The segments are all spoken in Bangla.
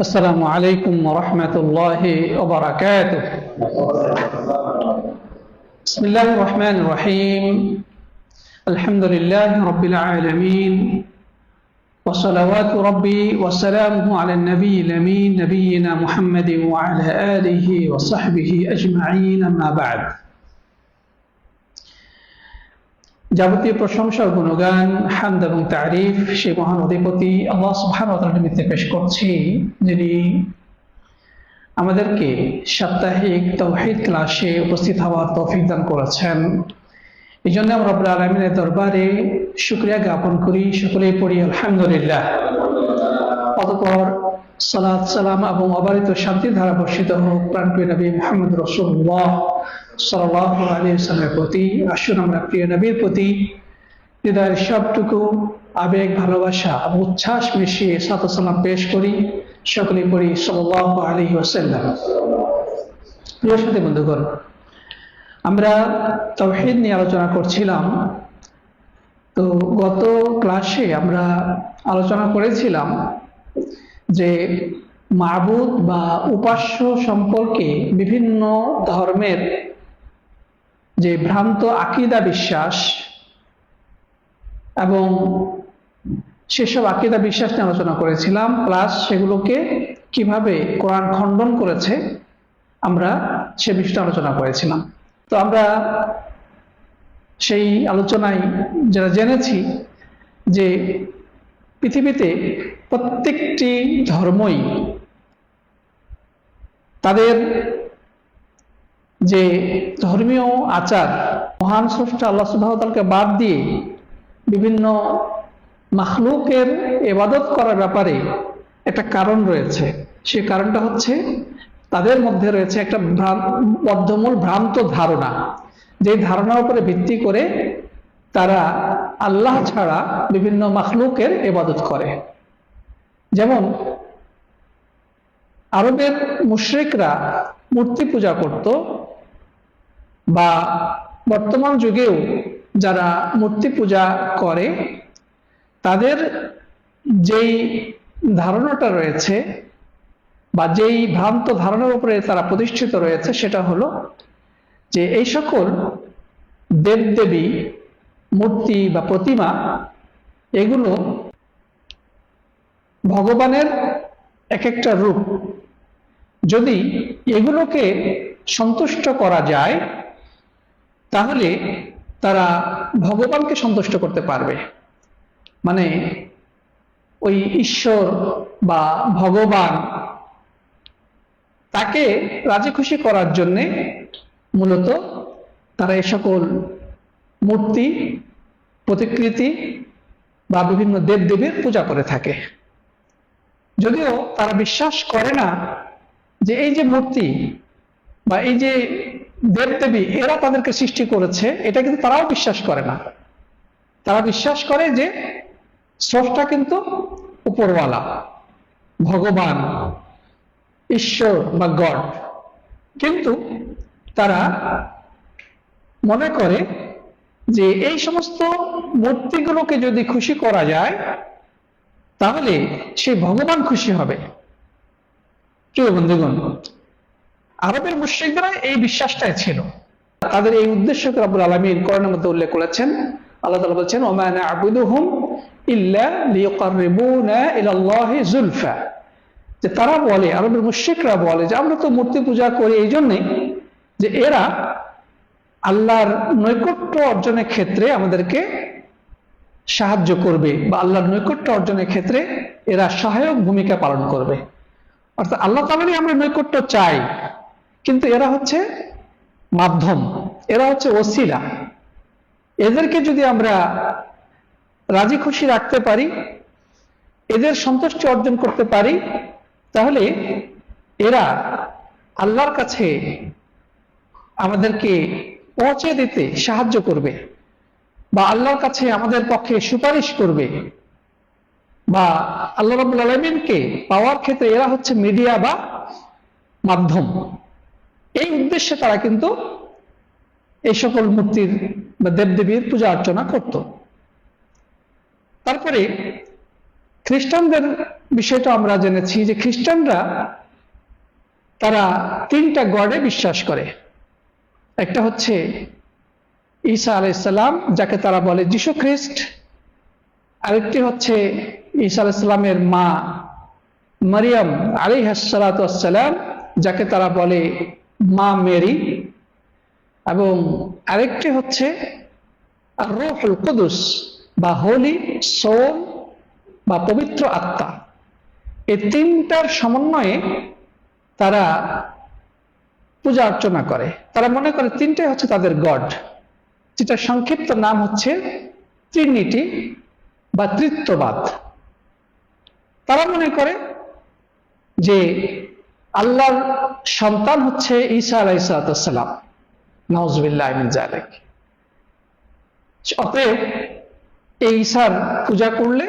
السلام عليكم ورحمة الله وبركاته. بسم الله الرحمن الرحيم. الحمد لله رب العالمين. وصلوات ربي وسلامه على النبي الأمين نبينا محمد وعلى آله وصحبه أجمعين أما بعد. যাবতীয় প্রশংসা গুণগান, হামদ এবং তারিফ সেই মহান অধিপতি আল্লাহ সুবহান ওয়া নিমিত্তে পেশ করছি, যিনি আমাদেরকে সাপ্তাহিক তৌহিদ ক্লাসে উপস্থিত হওয়ার তৌফিক দান করেছেন। এই জন্য আমরা রব্বুল আলমিনের দরবারে শুক্রিয়া জ্ঞাপন করি। সকলেই পড়ি, আলহামদুলিল্লাহ। অতপর সালাত, সালাম এবং অবারিত শান্তি ধারা বর্ষিত হোক, প্রাণপ্রিয় নবী মোহাম্মদ রসুল্লাহ সাল্লাহ প্রতি, আসুন আমরা প্রিয় নবীর প্রতি হৃদয়ের সবটুকু আবেগ, ভালোবাসা এবং উচ্ছ্বাস মিশিয়ে সালাম পেশ করি, সকলে পড়ি সাল্লাহ আলী ওসাল্লাম প্রিয় সাথে বন্ধুগণ, আমরা তৌহিদ নিয়ে আলোচনা করছিলাম। তো গত ক্লাসে আমরা আলোচনা করেছিলাম যে মাবুদ বা উপাস্য সম্পর্কে বিভিন্ন ধর্মের যে ভ্রান্ত আকিদা বিশ্বাস এবং সেসব আকিদা বিশ্বাস নিয়ে আলোচনা করেছিলাম প্লাস সেগুলোকে কীভাবে কোরআন খণ্ডন করেছে আমরা সে বিষয়টা আলোচনা করেছিলাম। তো আমরা সেই আলোচনায় যারা জেনেছি যে পৃথিবীতে প্রত্যেকটি ধর্মই তাদের যে ধর্মীয় আচার, মহান স্রষ্টা আল্লাহ সুবাহতালকে বাদ দিয়ে বিভিন্ন মাখলুকের এবাদত করার ব্যাপারে একটা কারণ রয়েছে। সে কারণটা হচ্ছে তাদের মধ্যে রয়েছে একটা বদ্ধমূল ভ্রান্ত ধারণা। যে ধারণার উপরে ভিত্তি করে তারা আল্লাহ ছাড়া বিভিন্ন মাখলুকের এবাদত করে। যেমন আরবের মুশ্রিকরা মূর্তি পূজা করত বা বর্তমান যুগেও যারা মূর্তি পূজা করে, তাদের যেই ধারণাটা রয়েছে বা যেই ভ্রান্ত ধারণার উপরে তারা প্রতিষ্ঠিত রয়েছে, সেটা হলো যে এই সকল দেবদেবী মূর্তি বা প্রতিমা, এগুলো ভগবানের এক একটা রূপ। যদি এগুলোকে সন্তুষ্ট করা যায় তাহলে তারা ভগবানকে সন্তুষ্ট করতে পারবে। মানে ওই ঈশ্বর বা ভগবান তাকে রাজি খুশি করার জন্যে মূলত তারা এ সকল মূর্তি, প্রতিকৃতি বা বিভিন্ন দেবদেবীর পূজা করে থাকে। যদিও তারা বিশ্বাস করে না যে এই যে মূর্তি বা এই যে দেবদেবী, এরা তাদেরকে সৃষ্টি করেছে, এটা কিন্তু তারাও বিশ্বাস করে না। তারা বিশ্বাস করে যে স্রষ্টা কিন্তু উপরওয়ালা, ভগবান, ঈশ্বর বা গড। কিন্তু তারা মনে করে যে এই সমস্ত মূর্তিগুলোকে যদি খুশি করা যায়, তাহলে সে ভগবান খুশি হবে। প্রিয় বন্ধুগণ আরবের মুশ্রিকরা এই বিশ্বাসটাই ছিল। তাদের এই উদ্দেশ্যকে রব্বুল আলমীর করণের মধ্যে উল্লেখ করেছেন। আল্লাহ তালা বলছেন যে তারা বলে, আরবের মুশ্রিকরা বলে যে, আমরা তো মূর্তি পূজা করি এই জন্যে যে এরা আল্লাহর নৈকট্য অর্জনের ক্ষেত্রে আমাদেরকে সাহায্য করবে বা আল্লাহর নৈকট্য অর্জনের ক্ষেত্রে এরা সহায়ক ভূমিকা পালন করবে। অর্থাৎ আল্লাহ তালারই আমরা নৈকট্য চাই। কিন্তু এরা হচ্ছে মাধ্যম, এরা হচ্ছে ওসিলা। এদেরকে যদি আমরা রাজি খুশি রাখতে পারি, এদের সন্তুষ্টি অর্জন করতে পারি, তাহলে এরা আল্লাহর কাছে আমাদেরকে পৌঁছে দিতে সাহায্য করবে বা আল্লাহর কাছে আমাদের পক্ষে সুপারিশ করবে বা আল্লাহ রাবুল আলমিনকে পাওয়ার ক্ষেত্রে এরা হচ্ছে মিডিয়া বা মাধ্যম। এই উদ্দেশ্যে তারা কিন্তু এই সকল মূর্তির বা দেবদেবীর পূজা অর্চনা করত। তারপরে খ্রিস্টানদের বিষয়টা আমরা জেনেছি যে খ্রিস্টানরা তারা তিনটা গডে বিশ্বাস করে। একটা হচ্ছে ঈসা আলাইসাল্লাম যাকে তারা বলে যীশু খ্রিস্ট। আরেকটি হচ্ছে ঈসা আলাইসাল্লামের মা মারিয়াম আলী হাসালাতাম যাকে তারা বলে মা মেরি এবং আরেকটি হচ্ছে রুহুল কুদুস বা হোলি সোল বা পবিত্র আত্মা। এই তিনটার সমন্বয়ে তারা পূজা অর্চনা করে। তারা মনে করে তিনটাই হচ্ছে তাদের গড যেটা সংক্ষিপ্ত নাম হচ্ছে ট্রিনিটি বা তৃত্ববাদ তারা মনে করে যে আল্লাহর সন্তান হচ্ছে ঈসা আলাইসালাম নওয়াজবিল্লাহ জালেক অতএব এই ঈশার পূজা করলে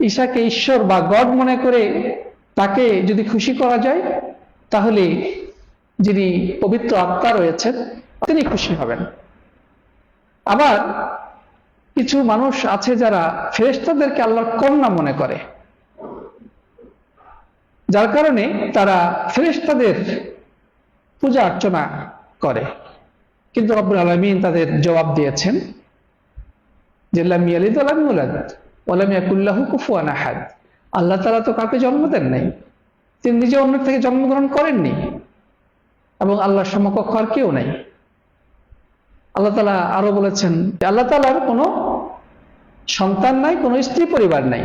ঈশাকে ঈশ্বর বা গড মনে করে তাকে যদি খুশি করা যায়, তাহলে যিনি পবিত্র আত্মা রয়েছেন, তিনি খুশি হবেন। আবার কিছু মানুষ আছে যারা ফেরেস্তাদেরকে আল্লাহর কন্যা মনে করে। যার কারণে তারা ফেরেস্তাদের পূজা অর্চনা করে। কিন্তু রব্বুল আলমিন তাদের জবাব দিয়েছেন যে আল্লাহ তাআলা তো কাউকে জন্ম দেন নাই, তিনি নিজে অন্য থেকে জন্মগ্রহণ করেননি এবং আল্লাহর সমকক্ষ আর কেউ নাই। আল্লাহ তালা আরও বলেছেন আল্লাহ তালার কোনো সন্তান নাই, কোনো স্ত্রী পরিবার নাই।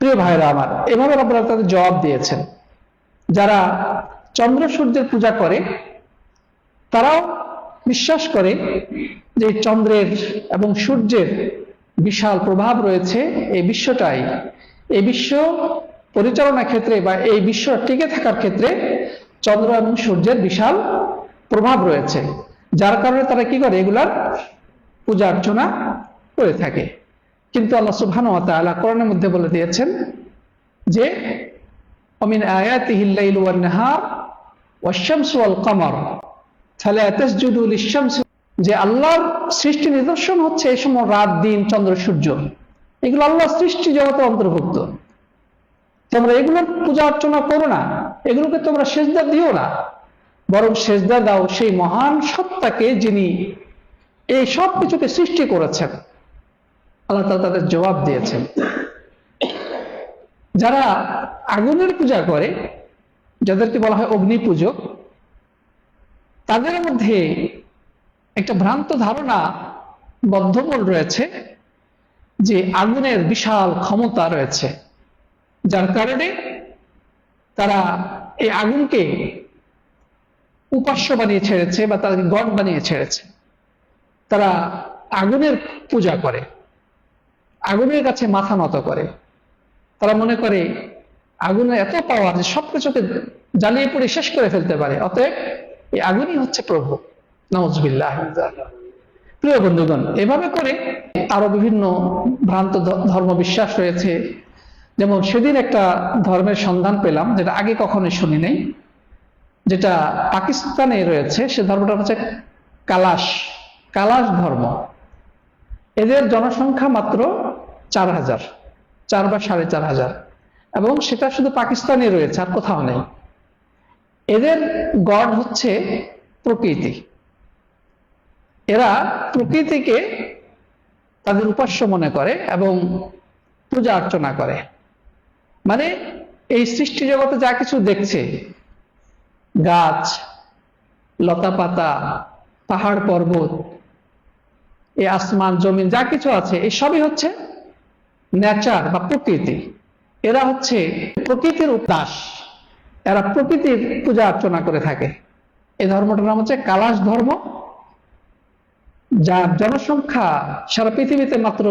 প্রিয় ভাইরা আমার, এভাবে আপনারা তাদের জবাব দিয়েছেন। যারা চন্দ্র সূর্যের পূজা করে, তারাও বিশ্বাস করে যে চন্দ্রের এবং সূর্যের বিশাল প্রভাব রয়েছে এই বিশ্বটাই। এই বিশ্ব পরিচালনা ক্ষেত্রে বা এই বিশ্ব টিকে থাকার ক্ষেত্রে চন্দ্র এবং সূর্যের বিশাল প্রভাব রয়েছে। যার কারণে তারা কি করে? এগুলার পূজা অর্চনা করে থাকে। কিন্তু আল্লাহ সুবহান ওয়া তাআলা কোরআনের মধ্যে বলে দিয়েছেন যে, অমিন আয়াতিহিল লাইল ওয়ান নাহার ওয়াশ-শামসু ওয়াল কমর। ফালা তাসজুদু লিশ-শামসি যে আল্লাহর সৃষ্টি নিদর্শন হচ্ছে এই সময় রাত, দিন, চন্দ্র, সূর্য। এগুলো আল্লাহর সৃষ্টি জগতে অন্তর্ভুক্ত। তোমরা এগুলোর পূজা অর্চনা করো না। এগুলোকে তোমরা সেজদা দিও না। বরং সেজদা দাও সেই মহান সত্তাকে যিনি এই সব কিছুকে সৃষ্টি করেছেন। আল্লাহ তালা তাদের জবাব দিয়েছেন। যারা আগুনের পূজা করে, যাদেরকে বলা হয় অগ্নি পূজক তাদের মধ্যে একটা ভ্রান্ত ধারণা বদ্ধমূল রয়েছে যে আগুনের বিশাল ক্ষমতা রয়েছে। যার কারণে তারা এই আগুনকে উপাস্য বানিয়ে ছেড়েছে বা তাদেরকে গড বানিয়ে ছেড়েছে। তারা আগুনের পূজা করে। আগুনের কাছে মাথা নত করে। তারা মনে করে, আগুনের এত পাওয়ার যে সবকিছুকে জ্বালিয়ে পড়ে শেষ করে ফেলতে পারে। অতএব এই আগুনই হচ্ছে প্রভু। নজবিল্লাহ প্রিয় বন্ধুগণ, এভাবে করে আরও বিভিন্ন ভ্রান্ত ধর্ম বিশ্বাস রয়েছে। যেমন সেদিন একটা ধর্মের সন্ধান পেলাম, যেটা আগে কখনোই শুনি নাই। যেটা পাকিস্তানে রয়েছে, সে ধর্মটা হচ্ছে কালাশ। কালাশ ধর্ম। এদের জনসংখ্যা মাত্র চার হাজার, চার বা সাড়ে চার হাজার। এবং সেটা শুধু পাকিস্তানে রয়েছে, আর কোথাও নেই। এদের গড হচ্ছে প্রকৃতি। এরা প্রকৃতিকে তাদের উপাস্য মনে করে এবং পূজা অর্চনা করে। মানে এই সৃষ্টি জগতে যা কিছু দেখছে, গাছ লতা পাতা পাহাড় পর্বত, এই আসমান, জমিন, যা কিছু আছে, এই সবই হচ্ছে নেচার বা প্রকৃতি। এরা হচ্ছে প্রকৃতির উপাস এরা প্রকৃতির পূজা অর্চনা করে থাকে। এই ধর্মটার নাম হচ্ছে কালাশ ধর্ম। যার জনসংখ্যা সারা পৃথিবীতে মাত্র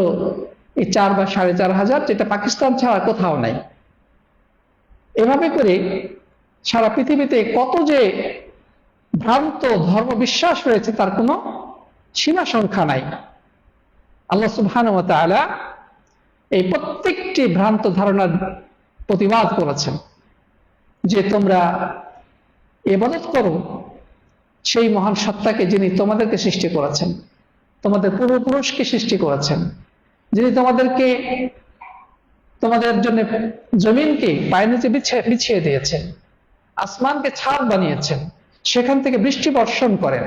এই চার বা সাড়ে চার হাজার, যেটা পাকিস্তান ছাড়া কোথাও নাই। এভাবে করে সারা পৃথিবীতে কত যে ভ্রান্ত ধর্ম বিশ্বাস রয়েছে, তার কোনো সীমা সংখ্যা নাই। আল্লাহ সুবহান এই প্রত্যেকটি ভ্রান্ত ধারণার প্রতিবাদ করেছেন যে তোমরা এবাদত করো, সেই মহান সত্তাকে যিনি তোমাদেরকে সৃষ্টি করেছেন, তোমাদের পূর্বপুরুষকে সৃষ্টি করেছেন, যিনি তোমাদেরকে তোমাদের জন্য জমিনকে পায়ের নিচে বিছিয়ে বিছিয়ে দিয়েছেন, আসমানকে ছাদ বানিয়েছেন, সেখান থেকে বৃষ্টি বর্ষণ করেন,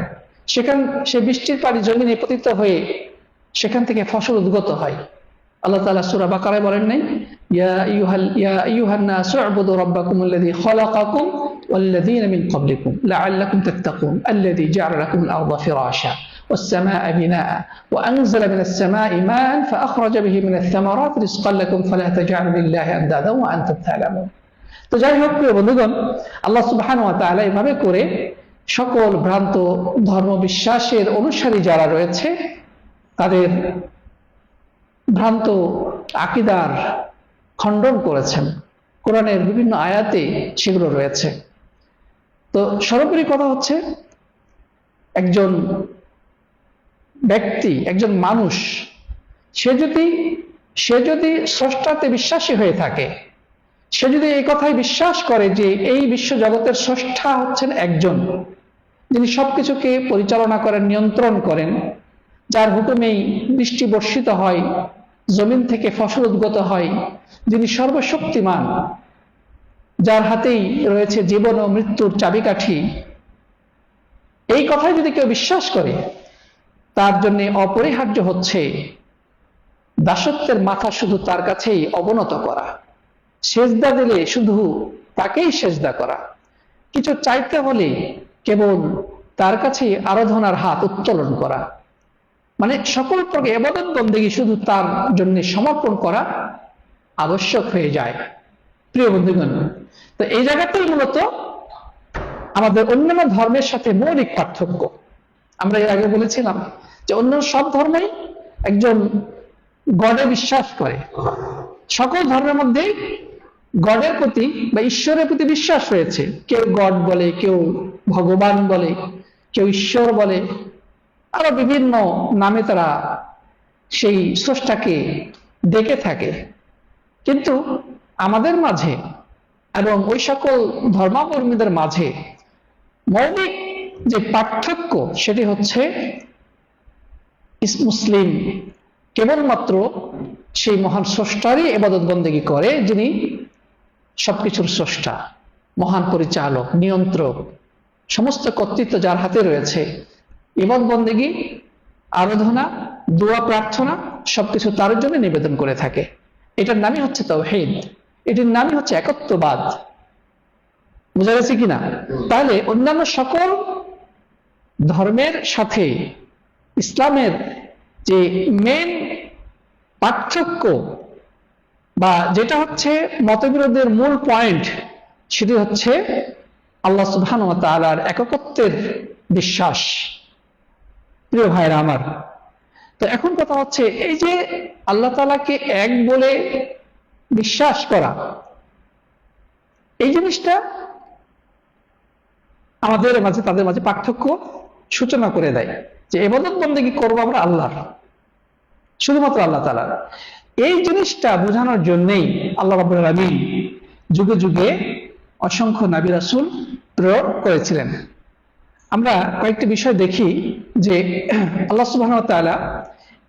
সেখান সে বৃষ্টির পানি জমিনে পতিত হয়ে সেখান থেকে ফসল উদ্গত হয়। আল্লাহ তাআলা সূরা বাকারায় বলেন নাই ইয়া আইয়ুহাল ইয়া আইয়ুহান নাসু উবুদু রাব্বাকুম আল্লাযী খালাকাকুম والذين من قبلكم لعلكم تتقون الذي جعل لكم الأرض فراشا والسماء بناء وأنزل من السماء ماء فأخرج به من الثمرات رزقا لكم فلا تجعلوا لله أندادا وأنتم تعلمون তো যাই হোক প্রিয় বন্ধুগণ আল্লাহ সুবহান ওয়া তাআলা এভাবে করে সকল ভ্রান্ত ধর্ম বিশ্বাসের অনুসারী যারা রয়েছে তাদের ভ্রান্ত আকিদার খণ্ডন করেছেন। কোরআনের বিভিন্ন আয়াতে সেগুলো রয়েছে। তো সর্বোপরি কথা হচ্ছে, একজন ব্যক্তি, একজন মানুষ, সে যদি সে যদি স্রষ্টাতে বিশ্বাসী হয়ে থাকে, সে যদি এই কথায় বিশ্বাস করে যে এই বিশ্ব জগতের স্রষ্টা হচ্ছেন একজন, যিনি সবকিছুকে পরিচালনা করেন, নিয়ন্ত্রণ করেন, যার হুকুমেই বৃষ্টি বর্ষিত হয় জমিন থেকে ফসল উদ্গত হয়, যিনি সর্বশক্তিমান, যার হাতেই রয়েছে জীবন ও মৃত্যুর চাবিকাঠি। এই কথায় যদি কেউ বিশ্বাস করে, তার জন্য অপরিহার্য হচ্ছে দাসত্বের মাথা শুধু তার কাছেই অবনত করা। সেজদা দিলে শুধু তাকেই সেজদা করা। কিছু চাইতে হলে কেবল তার কাছে আরাধনার হাত উত্তোলন করা। মানে সকল প্রকার এবাদত বন্দেগী শুধু তার জন্য সমর্পণ করা আবশ্যক হয়ে যায়। প্রিয় বন্ধুগণ, তো এই জায়গাতেই মূলত আমাদের অন্যান্য ধর্মের সাথে মৌলিক পার্থক্য। আমরা এর আগে বলেছিলাম যে অন্য সব ধর্মই একজন গডে বিশ্বাস করে। সকল ধর্মের মধ্যে গডের প্রতি বা ঈশ্বরের প্রতি বিশ্বাস রয়েছে। কেউ গড বলে, কেউ ভগবান বলে, কেউ ঈশ্বর বলে আরও বিভিন্ন নামে তারা সেই স্রষ্টাকে ডেকে থাকে। কিন্তু আমাদের মাঝে এবং ওই সকল ধর্মাবলম্বীদের মাঝে মৌলিক যে পার্থক্য সেটি হচ্ছে মুসলিম কেবলমাত্র সেই মহান স্রষ্টারই এবাদত বন্দেগী করে যিনি সবকিছুর স্রষ্টা, মহান পরিচালক, নিয়ন্ত্রক, সমস্ত কর্তৃত্ব যার হাতে রয়েছে। ইবাদ বন্দেগী আরাধনা দোয়া প্রার্থনা সবকিছু তার জন্য নিবেদন করে থাকে। এটার নামই হচ্ছে তৌহিদ এটির নামই হচ্ছে একত্ববাদ। বোঝা গেছে কিনা? তাহলে অন্যান্য সকল ধর্মের সাথে ইসলামের যে মেন পার্থক্য বা যেটা হচ্ছে মতবিরোধের মূল পয়েন্ট সেটি হচ্ছে আল্লাহ সুবহান ওয়া তাআলার এককত্বের বিশ্বাস। প্রিয় ভাইরা আমার। তো এখন কথা হচ্ছে, এই যে আল্লাহ তাআলাকে এক বলে বিশ্বাস করা, এই জিনিসটা আমাদের মাঝে, তাদের মাঝে পার্থক্য সূচনা করে দেয় যে এবাদত বন্দেগী করব আমরা আল্লাহর, শুধুমাত্র আল্লাহ তালার এই জিনিসটা বোঝানোর জন্যেই আল্লাহ রাবুল আলমিন যুগে যুগে অসংখ্য নাবি রাসুল প্রয়োগ করেছিলেন। আমরা কয়েকটি বিষয় দেখি যে আল্লাহ সুবাহ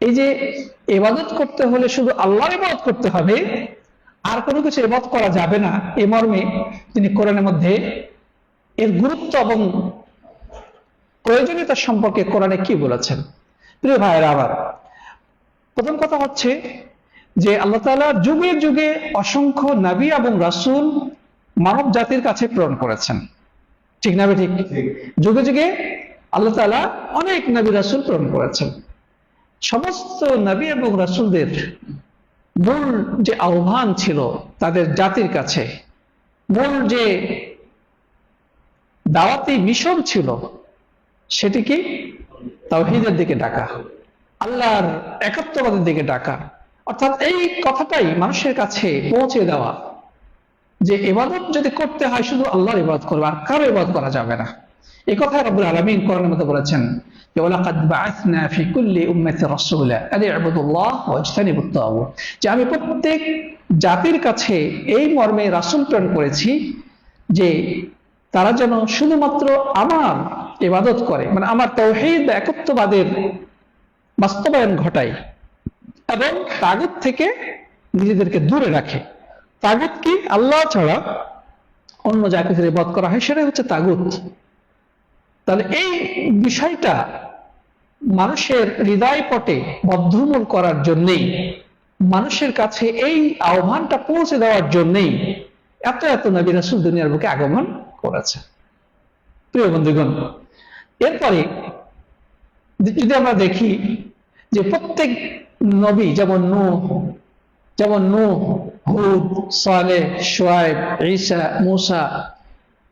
এই যে এবাদত করতে হলে শুধু আল্লাহর ইবাদত করতে হবে, আর কোনো কিছু এবাদ করা যাবে না। এ মর্মে তিনি কোরআনের মধ্যে এর গুরুত্ব এবং প্রয়োজনীয়তা সম্পর্কে কোরআনে কি বলেছেন? প্রিয় ভাইয়েরা আবার প্রথম কথা হচ্ছে যে আল্লাহ তাআলা যুগে যুগে অসংখ্য নবী এবং রাসূল মানব জাতির কাছে প্রেরণ করেছেন। ঠিক না ঠিক। যুগে যুগে আল্লাহ তাআলা অনেক নবী রাসূল প্রেরণ করেছেন। সমস্ত নবী এবং রাসূলদের মূল যে আহ্বান ছিল তাদের জাতির কাছে মূল যে দাওয়াতি মিশন ছিল সেটি কি তাওহীদের দিকে ডাকা আল্লাহর একাত্মবাদের দিকে ডাকা। অর্থাৎ এই কথাটাই মানুষের কাছে পৌঁছে দেওয়া যে এবাদত যদি করতে হয়, শুধু আল্লাহর ইবাদত করবে, আর কারও ইবাদত করা যাবে না। এই কথা রব্বুল আলামিন কোরআনের মধ্যে বলেছেন যে আমি প্রত্যেক জাতির কাছে এই মর্মে রাসূল প্রেরণ করেছি যে, তারা যেন শুধুমাত্র আমার ইবাদত করে মানে আমার তাওহীদ একত্ববাদের বাস্তবায়ন ঘটায় এবং তাগুত থেকে নিজেদেরকে দূরে রাখে। তাগুত কি? আল্লাহ ছাড়া অন্য যা কিছু বধ করা হয়, সেটাই হচ্ছে তাগুত। তাহলে এই বিষয়টা মানুষের হৃদয় পটে বদ্ধমূল করার জন্যেই, মানুষের কাছে এই আহ্বানটা পৌঁছে দেওয়ার জন্যেই এত এত নবী রাসুল দুনিয়ার বুকে আগমন করেছে। প্রিয় বন্ধুগণ, এরপরে যদি আমরা দেখি যে প্রত্যেক নবী, যেমন নূহ যেমন নূহ হুদ সালে সোয়াইব ঈসা, মুসা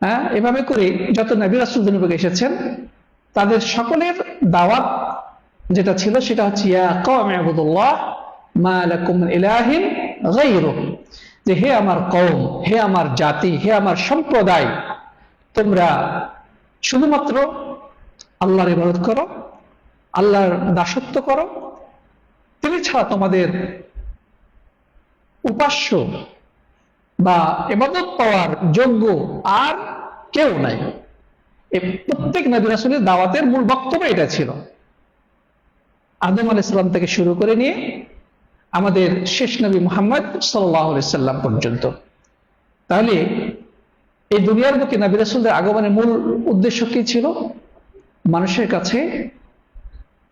হ্যাঁ? এভাবে করে যত নবী রাসুল দুনিয়ার এসেছেন, তাদের সকলের দাওয়াত যেটা ছিল সেটা হচ্ছে, ইয়া কওমি ইবুদুল্লাহ মা লাকুম ইলাহিন যে হে আমার কওম, হে আমার জাতি, হে আমার সম্প্রদায়, তোমরা শুধুমাত্র আল্লাহর ইবাদত করো, আল্লাহর দাসত্ব করো। তিনি ছাড়া তোমাদের উপাস্য বা এবাদত পাওয়ার যোগ্য আর কেউ নাই। প্রত্যেক নবী রাসুলের দাওয়াতের মূল বক্তব্য এটা ছিল। আদম আল ইসলাম থেকে শুরু করে নিয়ে আমাদের শেষ নবী মোহাম্মদ সাল্লাম পর্যন্ত। তাহলে এই দুনিয়ার বুকে নবী রাসুলদের আগমনের মূল উদ্দেশ্য কি ছিল? মানুষের কাছে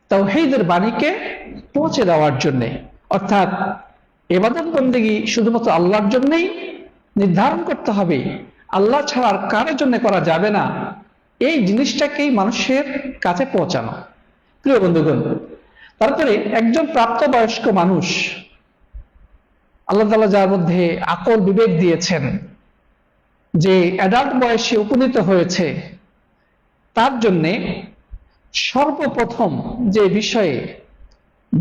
তাওহীদের বাণীকে পৌঁছে দেওয়ার জন্যে। অর্থাৎ এবাদত বন্দেগী শুধুমাত্র আল্লাহর জন্যই নির্ধারণ করতে হবে। আল্লাহ ছাড়া আর কারোর জন্য করা যাবে না। এই জিনিসটাকেই মানুষের কাছে পৌঁছানো। প্রিয় বন্ধুগণ, তারপরে একজন প্রাপ্তবয়স্ক মানুষ আল্লাহ তালা যার মধ্যে আকল বিবেক দিয়েছেন, যে অ্যাডাল্ট বয়সে উপনীত হয়েছে, তার জন্যে সর্বপ্রথম যে বিষয়ে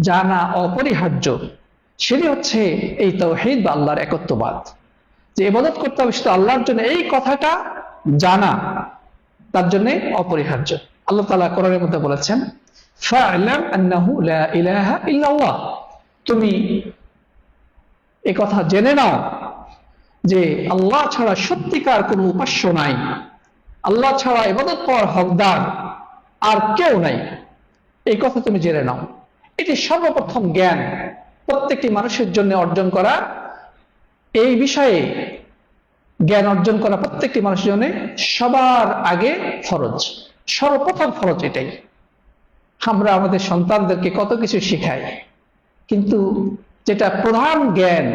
জানা অপরিহার্য সেটি হচ্ছে এই তৌহিদ বা আল্লাহর একত্ববাদ। যে ইবাদত করতে হবে শুধু আল্লাহর জন্য এই কথাটা জানা, তার জন্য অপরিহার্য। আল্লাহ তালা কোরআনের মধ্যে বলেছেন তুমি এ কথা জেনে নাও যে আল্লাহ ছাড়া সত্যিকার কোনো উপাস্য নাই। আল্লাহ ছাড়া এবাদত পাওয়ার হকদার আর কেউ নাই। এই কথা তুমি জেনে নাও। এটি সর্বপ্রথম জ্ঞান। প্রত্যেকটি মানুষের জন্য অর্জন করা, এই বিষয়ে জ্ঞান অর্জন করা প্রত্যেকটি মানুষের জন্য সবার আগে ফরজ। সর্বপ্রথম ফরজ এটাই। আমরা আমাদের সন্তানদেরকে কত কিছু শেখাই, কিন্তু যেটা প্রধান জ্ঞান,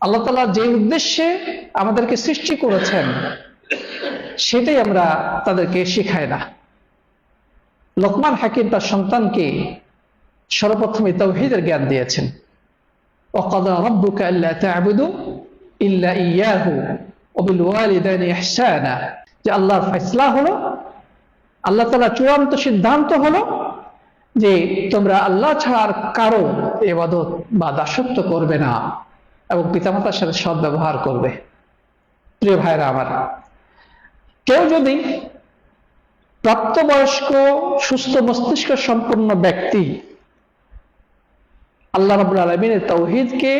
আল্লাহ তালা যে উদ্দেশ্যে আমাদেরকে সৃষ্টি করেছেন, সেটাই আমরা তাদেরকে শেখাই না। লোকমান হাকিম তার সন্তানকে সর্বপ্রথমে তৌহিদের জ্ঞান দিয়েছেন وقضى ربك ألا تعبدوا إلا إياه وبالوالدين إحسانا যে আল্লাহর ফয়সলা হলো আল্লাহ তালা চূড়ান্ত সিদ্ধান্ত হলো যে তোমরা আল্লাহ ছাড়া আর কারো এবাদত বা দাসত্ব করবে না এবং পিতামাতার সাথে সৎ ব্যবহার করবে প্রিয় ভাইরা আমার কেউ যদি প্রাপ্তবয়স্ক সুস্থ মস্তিষ্ক সম্পন্ন ব্যক্তি আল্লাহ রাবুল আলমিনের তৌহিদকে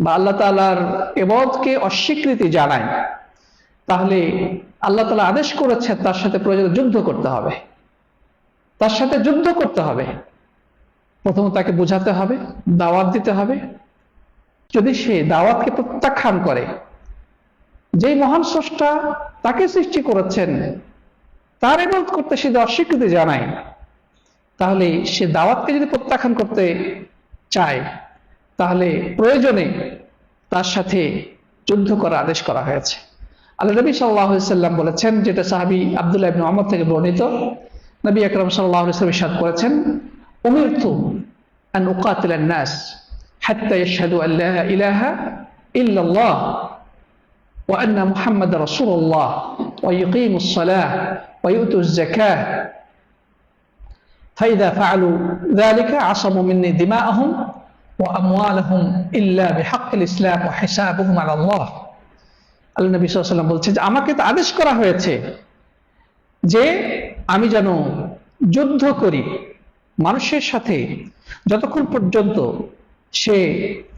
বা আল্লাহ তালার এবদকে অস্বীকৃতি জানায়। তাহলে আল্লাহ তালা আদেশ করেছেন তার সাথে প্রয়োজন যুদ্ধ করতে হবে। তার সাথে যুদ্ধ করতে হবে। প্রথমত তাকে বোঝাতে হবে, দাওয়াত দিতে হবে। যদি সে দাওয়াতকে প্রত্যাখ্যান করে, যেই মহান স্রষ্টা তাকে সৃষ্টি করেছেন, তার এবাদ করতে সে অস্বীকৃতি জানায়, তাহলে সে দাওয়াতকে যদি প্রত্যাখ্যান করতে চায়, তাহলে প্রয়োজনে তার সাথে যুদ্ধ করার আদেশ করা হয়েছে। আল্লাহ নবী সাল্লাহাম বলেছেন, যেটা সাহাবি আবদুল্লাহ ইবিন অমর থেকে বর্ণিত, নবী আকরম সাল্লাহ ইসলাম সাদ করেছেন উমির তু আন উকাতিল নাস হাত্তা ইয়াশহাদু আল্লাহ ইলাহা ইল্লাল্লাহ ওয়া আন্না মুহাম্মাদার ওয়া ইয়ুকিমুস সালাহ ওয়া ইউতুজ যাকাহ فإذا فعلوا ذلك عصموا مني دماءهم وأموالهم إلا بحق الإسلام وحسابهم على الله আল্লাহ নবী সাল্লাম বলছে যে আমাকে তো আদেশ করা হয়েছে যে আমি যেন যুদ্ধ করি মানুষের সাথে যতক্ষণ পর্যন্ত সে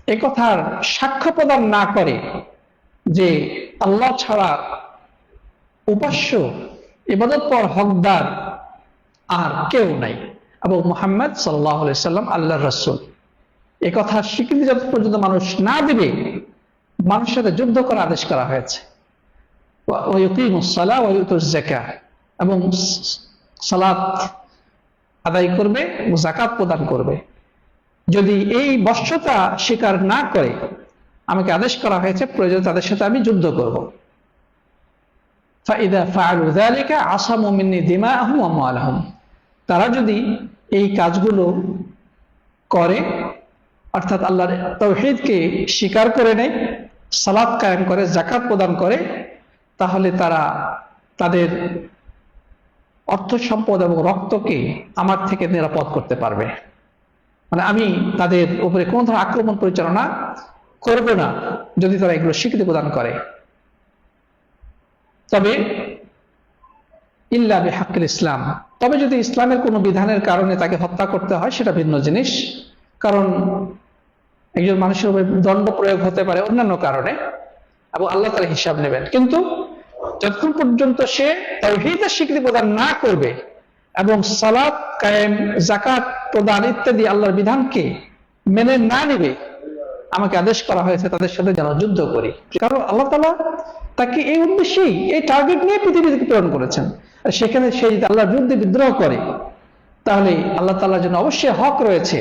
একথার সাক্ষ্য প্রদান না করে যে আল্লাহ ছাড়া উপাস্য ইবাদত পর হকদার আর কেউ নাই। এবং মোহাম্মদ সাল্লাহ সাল্লাম আল্লাহ রসুল। এ কথা স্বীকৃতি যত পর্যন্ত মানুষ না দেবে, মানুষের সাথে যুদ্ধ করার আদেশ করা হয়েছে। এবং সালাত আদায় করবে জাকাত প্রদান করবে। যদি এই বশ্যতা স্বীকার না করে, আমাকে আদেশ করা হয়েছে, প্রয়োজন তাদের সাথে আমি যুদ্ধ করব। ফাইদা ফাআলু যালিকা আসামু মিন্নি দিমাআহুম তারা যদি এই কাজগুলো করে, অর্থাৎ আল্লাহর তৌহিদকে স্বীকার করে নেয়, সালাত কায়েম করে জাকাত প্রদান করে, তাহলে তারা তাদের অর্থ সম্পদ এবং রক্তকে আমার থেকে নিরাপদ করতে পারবে। মানে আমি তাদের উপরে কোন ধরনের আক্রমণ পরিচালনা করব না, যদি তারা এগুলো স্বীকৃতি প্রদান করে। তবে ইল্লা হাক্কিল ইসলাম তবে যদি ইসলামের কোনো বিধানের কারণে তাকে হত্যা করতে হয়, সেটা ভিন্ন জিনিস। কারণ একজন মানুষের উপরে দণ্ড প্রয়োগ হতে পারে অন্যান্য কারণে, এবং আল্লাহ তারা হিসাব নেবেন। কিন্তু যতক্ষণ পর্যন্ত সে তাওহীদের স্বীকৃতি প্রদান না করবে, এবং সালাত কায়েম জাকাত প্রদান ইত্যাদি আল্লাহর বিধানকে মেনে না নেবে, আমাকে আদেশ করা হয়েছে তাদের সাথে যেন যুদ্ধ করি। কারণ আল্লাহ তালা তাকে এই উদ্দেশ্যেই এই টার্গেট নিয়ে পৃথিবীতে প্রেরণ করেছেন। আর সেখানে সে যদি আল্লাহর বিরুদ্ধে বিদ্রোহ করে, তাহলে আল্লাহ তাল্লাহ জন্য অবশ্যই হক রয়েছে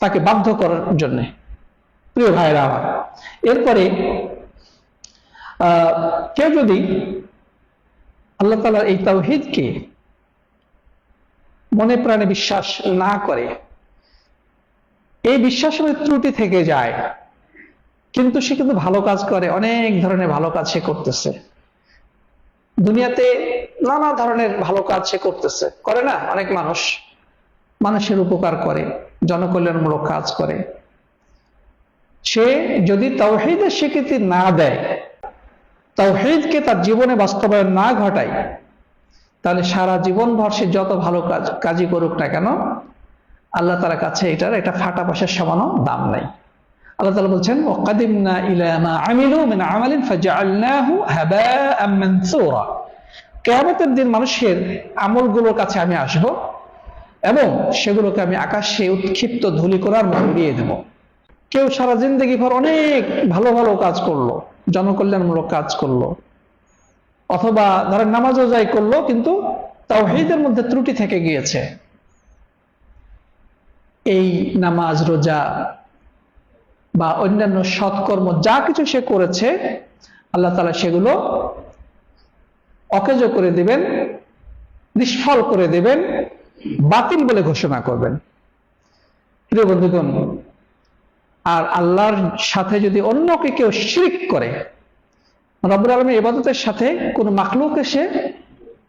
তাকে বাধ্য করার জন্য। প্রিয় ভাইরা আমার, এরপরে কেউ যদি আল্লাহ তালার এই তাওহিদকে মনে প্রাণে বিশ্বাস না করে, এই বিশ্বাসের ত্রুটি থেকে যায় কিন্তু সে কিন্তু ভালো কাজ করে, অনেক ধরনের ভালো কাজ সে করতেছে। দুনিয়াতে নানা ধরনের ভালো কাজ সে করতেছে। করে না? অনেক মানুষ। মানুষের উপকার করে, জনকল্যাণমূলক কাজ করে। সে যদি তাওহিদের স্বীকৃতি না দেয় তাওহিদকে তার জীবনে বাস্তবায়ন না ঘটায়, তাহলে সারা জীবন ভর সে যত ভালো কাজ, কাজই করুক না কেন, আল্লাহ তার কাছে এটার একটা ফাটা পয়সার সমানও দাম নাই। আল্লাহ তাআলা বলছেন, ওয়াকাদিমনা ইলা মা আমিলু মিন আমালিন দিন মানুষের আমলগুলোর কাছে আমি আসব এবং সেগুলোকে আমি আকাশে উৎক্ষিপ্ত ধুলি ধূলিকণার মতো দিয়ে দেব। কেউ সারা জিন্দগি ভর অনেক ভালো ভালো কাজ করল, জনকল্যাণমূলক কাজ করল, অথবা ধরেন নামাজও যাই করল, কিন্তু তাওহীদের মধ্যে ত্রুটি থেকে গিয়েছে। এই নামাজ, রোজা বা অন্যান্য সৎকর্ম যা কিছু সে করেছে, আল্লাহ তালা সেগুলো অকেজ করে দিবেন, নিষ্ফল করে দেবেন, বাতিল বলে ঘোষণা করবেন। প্রিয় বন্ধুগণ, আর আল্লাহর সাথে যদি অন্যকে কেউ শিরিক করে, রব্বুল আলমের ইবাদতের সাথে কোন মাখলুক এসে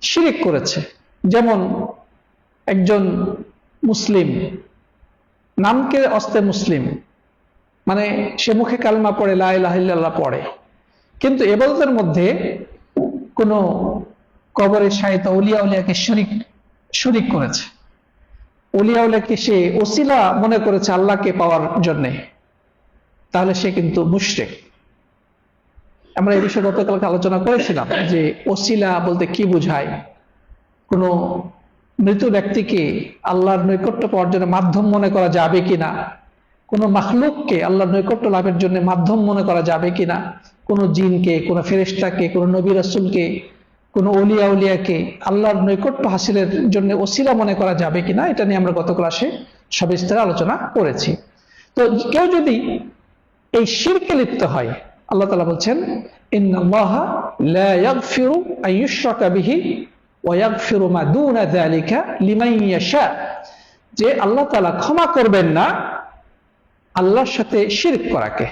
শিরিক করেছে। যেমন একজন মুসলিম, নামকে অস্তে মুসলিম মানে সে মুখে কালমা পড়ে লাইল্লাহ পড়ে। কিন্তু এবাদতের মধ্যে কোনো কবরে সাহিত্য উলিয়া উলিয়াকে শরিক শরিক করেছে। উলিয়া উলিয়াকে সে ওসিলা মনে করেছে আল্লাহকে পাওয়ার জন্যে। তাহলে সে কিন্তু মুশরিক। আমরা এই বিষয়ে গতকালকে আলোচনা করেছিলাম যে ওসিলা বলতে কি বোঝায়। কোনো মৃত ব্যক্তিকে আল্লাহর নৈকট্য পাওয়ার জন্য মাধ্যম মনে করা যাবে কিনা? কোনো মাখলুককে আল্লাহর নৈকট্য লাভের জন্য মাধ্যম মনে করা যাবে কিনা? কোনো জিনকে, কোনো ফেরেশতাকে, কোনো নবী রাসূলকে, কোনো অলিয়া উলিয়াকে আল্লাহর নৈকট্য হাসিলের জন্য ওসিলা মনে করা যাবে কিনা? এটা নিয়ে আমরা গত ক্লাসে সবিস্তারে আলোচনা করেছি। তো কেউ যদি এই শিরকে লিপ্ত হয়, আল্লাহ তালা বলছেন যে আল্লাহ তালা ক্ষমা করবেন না আল্লাহর সাথে শিরক করাকে।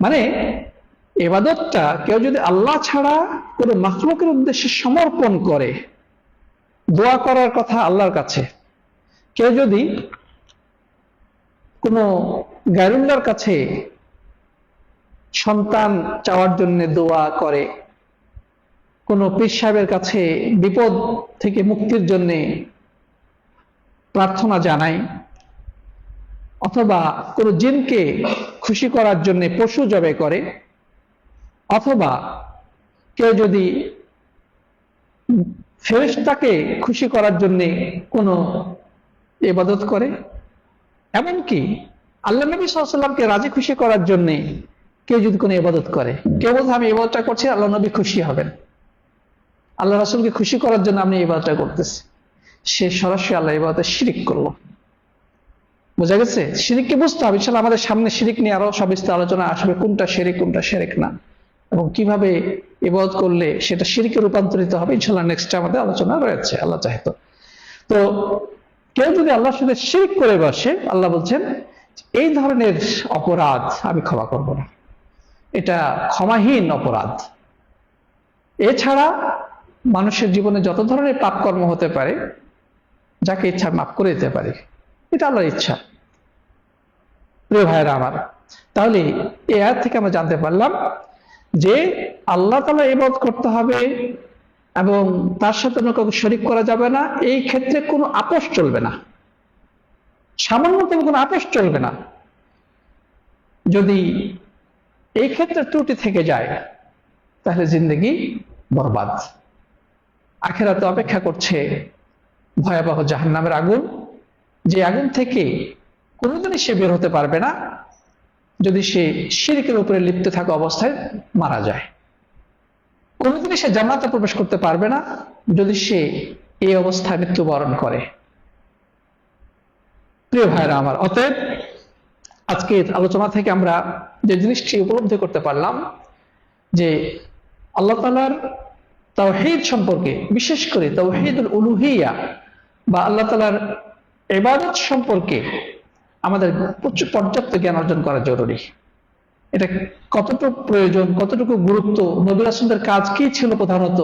মানে এবাদতটা কেউ যদি আল্লাহ ছাড়া কোনো মাখলুকের উদ্দেশ্যে সমর্পণ করে, দোয়া করার কথা আল্লাহর কাছে। কেউ যদি কোনো গায়রুল্লাহর কাছে সন্তান চাওয়ার জন্য দোয়া করে, কোনো পীর সাহেবের কাছে বিপদ থেকে মুক্তির জন্যে প্রার্থনা জানায় অথবা কোনো জিনকে খুশি করার জন্য পশু জবে করে, অথবা কেউ যদি ফেরেশতাকে খুশি করার জন্য কোনো ইবাদত করে, এমনকি আল্লাহ নবী সাল্লামকে রাজি খুশি করার জন্য কেউ যদি কোনো ইবাদত করে, কেউ বলছে আমি ইবাদতটা করছি, আল্লাহ নবী খুশি হবেন। আল্লাহ রাসুলকে খুশি করার জন্য আমি ইবাদতটা করতেছি সে সরাসরি আল্লাহ ইবাদতে শিরিক করল। বোঝা গেছে? শিরিককে বুঝতে হবে। ইনশাল্লাহ আমাদের সামনে শিরিক নিয়ে আরও সবিস্তার আলোচনা আসবে, কোনটা শিরিক কোনটা শিরিক না। এবং কীভাবে ইবাদত করলে সেটা শিরিকে রূপান্তরিত হবে, ইনশাল্লাহ নেক্সট আমাদের আলোচনা রয়েছে, আল্লাহ চাহিত তো। কেউ যদি আল্লাহর সাথে শিরিক করে বসে, আল্লাহ বলছেন, এই ধরনের অপরাধ আমি ক্ষমা করব না। এটা ক্ষমাহীন অপরাধ। এছাড়া মানুষের জীবনে যত ধরনের পাপ কর্ম হতে পারে, যাকে ইচ্ছা মাফ করে দিতে পারি। এটা আল্লাহর ইচ্ছা। প্রিয় ভাইয়েরা আমার, তাহলে এই আয়াত থেকে আমরা জানতে পারলাম যে আল্লাহ তালা এবাদ করতে হবে এবং তার সাথে অন্য কাউকে শরিক করা যাবে না, এই ক্ষেত্রে কোনো আপোষ চলবে না। সামান্যতম কোনো আপোষ চলবে না। যদি এই ক্ষেত্রে ত্রুটি থেকে যায়, তাহলে জিন্দগি বরবাদ। আখেরাতে অপেক্ষা করছে ভয়াবহ জাহান্নামের আগুন, যে আগুন থেকে কোনোদিনই সে বের হতে পারবে না যদি সে শিরকের উপরে লিপ্ত থাকা অবস্থায় মারা যায়। কোনোদিনই সে জান্নাতে প্রবেশ করতে পারবে না যদি সে এই অবস্থায় মৃত্যুবরণ করে। প্রিয় ভাইরা আমার, অতএব আজকের আলোচনা থেকে আমরা যে জিনিসটি উপলব্ধি করতে পারলাম যে আল্লাহ তালার তাওহিদ সম্পর্কে, বিশেষ করে তাওহিদুল উলুহিয়া বা আল্লাহ তালার এবাদত সম্পর্কে আমাদের প্রচুর পর্যাপ্ত জ্ঞান অর্জন করা জরুরি। এটা কতটুকু প্রয়োজন, কতটুকু গুরুত্ব নবী রাসুলদের কাজ কি ছিল প্রধানত,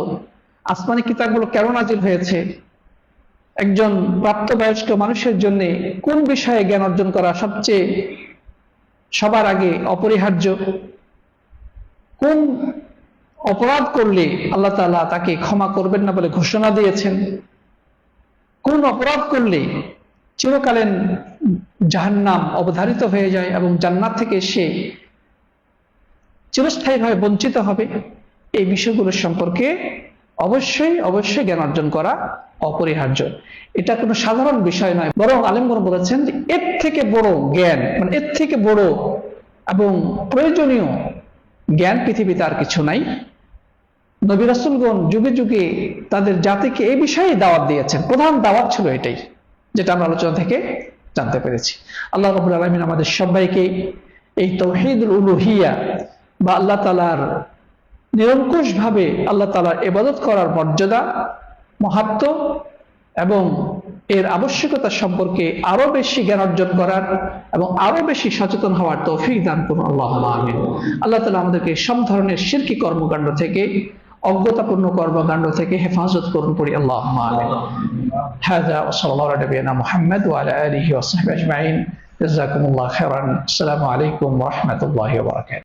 আসমানি কিতাবগুলো কেন নাজিল হয়েছে, একজন প্রাপ্তবয়স্ক মানুষের জন্য কোন বিষয়ে জ্ঞান অর্জন করা সবচেয়ে সবার আগে অপরিহার্য, কোন অপরাধ করলে আল্লাহ তালা তাকে ক্ষমা করবেন না বলে ঘোষণা দিয়েছেন, কোন অপরাধ করলে চিরকালীন জাহান্নাম অবধারিত হয়ে যায় এবং জান্নাত থেকে সে চিরস্থায়ীভাবে বঞ্চিত হবে। এই বিষয়গুলো সম্পর্কে অবশ্যই অবশ্যই জ্ঞান অর্জন করা অপরিহার্য। এটা কোনো সাধারণ বিষয় নয়, বরং আলিমগণ বলেছেন যে এর থেকে বড় জ্ঞান মানে এর থেকে বড় এবং প্রয়োজনীয় জ্ঞান পৃথিবীতে আর কিছু নাই। নবী রাসুলগণ যুগে যুগে তাদের জাতিকে এই বিষয়ে দাওয়াত দিয়েছেন। প্রধান দাওয়াত ছিল এটাই, যেটা আমরা আলোচনা থেকে জানতে পেরেছি। আল্লাহ রবুল আলমিন আমাদের সবাইকে এই তৌহিদুল উলুহিয়া বা আল্লাহ তালার নিরঙ্কুশ ভাবে আল্লাহ তালার এবাদত করার মর্যাদা, মহাত্ম এবং এর আবশ্যকতা সম্পর্কে আরও বেশি জ্ঞান অর্জন করার এবং আরও বেশি সচেতন হওয়ার তৌফিক দান করুন। আল্লাহ আল্লাহ তালা আমাদেরকে সব ধরনের শিরকি কর্মকাণ্ড থেকে অজ্ঞতাপূর্ণ কর্মকাণ্ড থেকে হেফাজত করুন করি আল্লাহ আমিন هذا وصلى الله على نبينا محمد وعلى اله وصحبه اجمعين جزاكم الله خيرا السلام عليكم ورحمه الله وبركاته